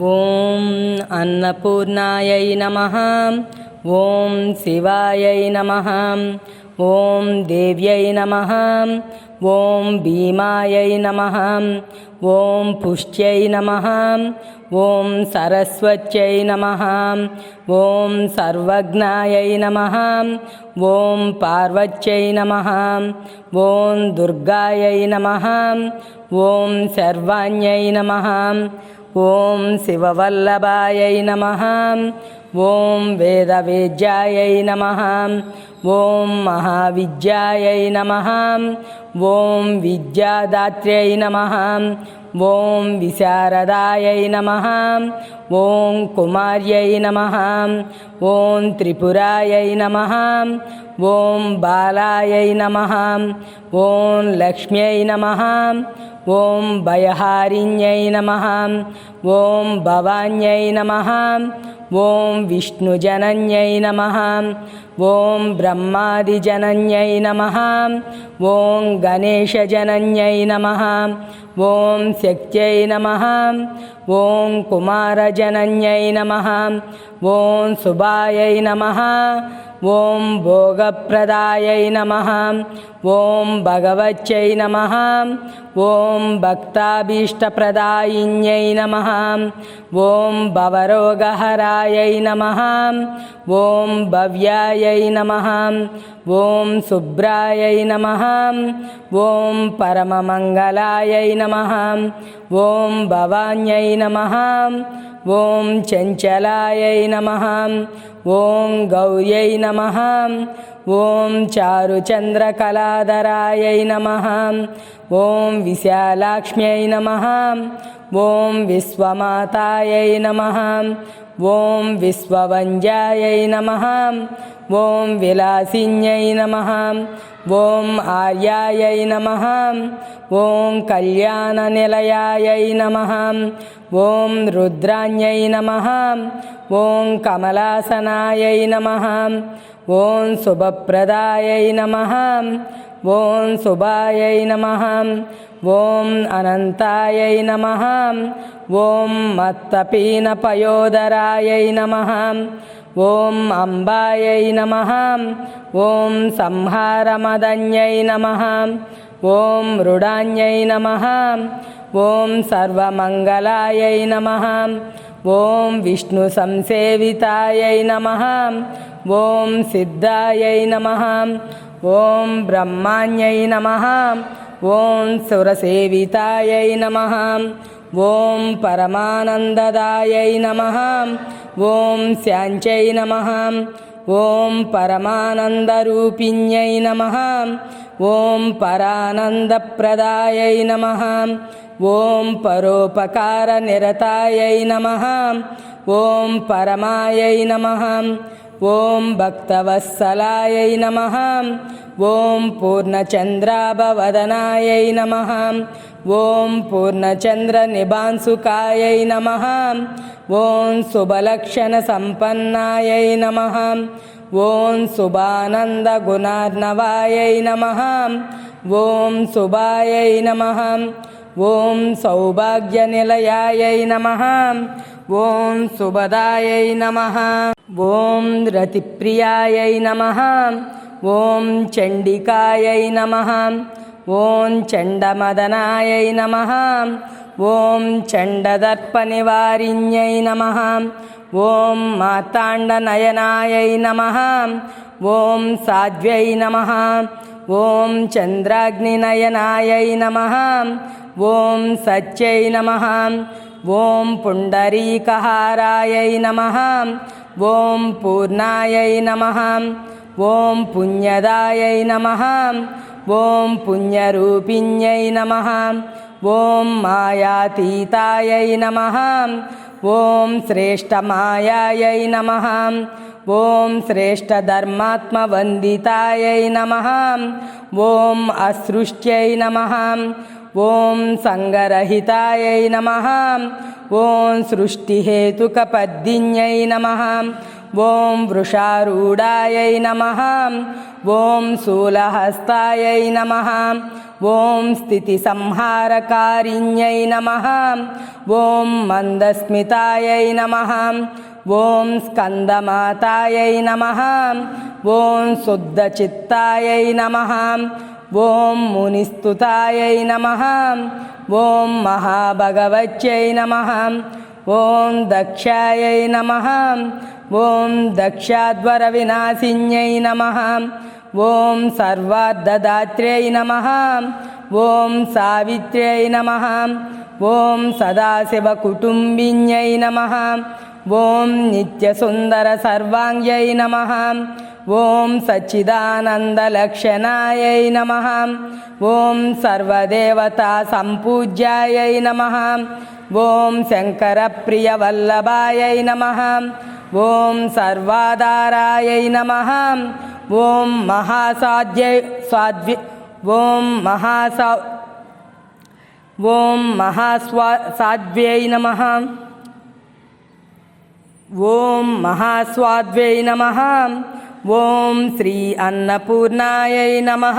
ఓం అన్నపూర్ణాయై నమ. ఓం శివాయై నమ. ఓం దేవ్యై నమ. ఓం భీమాయై నమ. ఓం పుష్ట్యై నమ. ఓం సరస్వత్యై నమ. ఓం సర్వజ్ఞాయై నమ. ఓం పార్వత్యై నమ. ఓం దుర్గాయై నమ. ఓం శర్వాణ్యై నమ. ఓం శివవల్లభాయై నమ. ఓం వేదవేద్యాయై నమ. ఓం మహావిద్యాయై నమ. ఓం విద్యాదాత్ర్యై నమ. ఓం విశారదాయై నమ. ఓం కుమార్యై నమ. ఓం త్రిపురాయై నమ. ఓం బాలాయై నమ. ఓం లక్ష్మ్యై నమ. ఓం భయహారిణ్యై నమ. ఓం భవాన్యై నమ. ఓం విష్ణుజనన్యై నమ. ఓం బ్రహ్మాదిజనన్యై నమ. ఓం గణేశజనన్యై నమ. ఓం శక్త్యై నమ. ఓం కుమారజనన్యై నమ. ఓం సుభాయై నమ. ఓం భోగప్రదాయై నమ. ఓం భగవచ్చై నమ. ఓం భక్తాభీష్టప్రదాయిన్యై నమ. ఓం భవరోగహరాయై నమ. ఓం భవ్యాయై నమ. ఓం సుబ్రాయై నమ. ఓం పరమమంగళాయై నమ. ఓం భవాన్యై నమ. ఓం చంచలాయై నమ. ఓం గౌర్యై నమ. ఓం చారుచంద్రకళాధరాయై నమ. ఓం విశాలాక్ష్మ్యై నమ. ఓం విశ్వమాతాయై నమ. ఓం విశ్వవంజాయై నమ. ఓం విలాసిన్యై నమ. ఓం ఆర్యాయై నమ. ఓం కళ్యాణనిలయాయై నమ. ఓం రుద్రాణ్యై నమ. ఓం కమలాసనాయై నమ. ఓం శుభప్రదాయై నమ. ఓం శుభాయై నమ. ఓం అనంతాయై నమ. ఓం మత్తపీనపయోదరాయై నమ. ఓం అంబాయై నమ. ఓం సంహారమదన్యై నమ. ఓం మృడాన్యై నమ. ఓం సర్వమంగళాయై నమ. ఓం విష్ణు సంసేవితాయై నమ. ఓం సిద్ధాయై నమ. ఓం బ్రహ్మాణ్యై నమ. ఓం సురసేవితాయై నమ. ఓం పరమానందదాయై నమ. ఓం శాంచై నమ. ఓం పరమానందరూపిణ్యై నమ. ఓం పరానందప్రదాయై నమ. ఓం పరోపకారనిరతాయై నమ. ఓం పరమాయై నమ. ఓం భక్తవత్సలాయై నమ. ఓం పూర్ణచంద్రాభవదనాయై నమ. ఓం పూర్ణచంద్ర నిబాంసుకాయై నమ. ఓం శుభలక్షణ సంపన్నాయై నమ. ఓం శుభానంద గుణార్ణవాయై నమ. ఓం శుభాయై నమ. ఓం సౌభాగ్య నిలయాయై నమ. ఓం శుభదాయై నమ. ॐ रतिप्रियायै नमः ॐ चण्डिकायै नमः ॐ चण्डमदनायै नमः ॐ चण्डदर्पनिवारिण्यै नमः ॐ मार्ताण्डनयनायै नमः ॐ साध्व्यै नमः ॐ चन्द्राग्निनयनायै नमः ॐ सत्यै नमः ॐ पुण्डरीकहारायै नमः ॐ पूर्णायै नमः। ॐ पुण्यदायै नमः। ॐ पुण्यरूपिण्यै नमः। ॐ मायातीतायै नमः। ॐ श्रेष्ठमायायै नमः। ॐ श्रेष्ठधर्मात्मवन्दितायै नमः। ॐ असृष्ट्यै नमः। ॐ सङ्गरहितायै नमः ఓం సృష్టిహేతుకపద్దిన్యై నమ ఓం వృషారూఢాయై నమ ఓం శూలహస్తాయై నమ ఓం స్థితి సంహారకారిణ్యై నమ ఓం మందస్మితాయై నమ ఓం స్కందమాతాయై నమ ఓం శుద్ధచిత్తాయై నమ ఓం మునిస్తుతాయై నమ ఓం మహాభగవత్యై నమ. ఓం దక్షాయై నమ. ఓం దక్షాధ్వర వినాశిన్యై నమ. ఓం సర్వార్ధదాత్ర్యై నమ. ఓం సావిత్ర్యై నమ. ఓం సదాశివకుటుంబిన్యై నమ. ఓం నిత్యసుందర సర్వాంగ్యై నమ. ॐ सच्चिदानन्दलक्षणायै नमः ॐ सर्वदेवतासम्पूज्यायै नमः ॐ शङ्करप्रियवल्लभायै नमः ॐ सर्वाधारायै नमः ॐ महासाध्यै स्वाद्वि ॐ महासा ॐ महास्वा साध्व्यै नमः ॐ महास्वाद्वै नमः ॐ श्री अन्नपूर्णायै नमः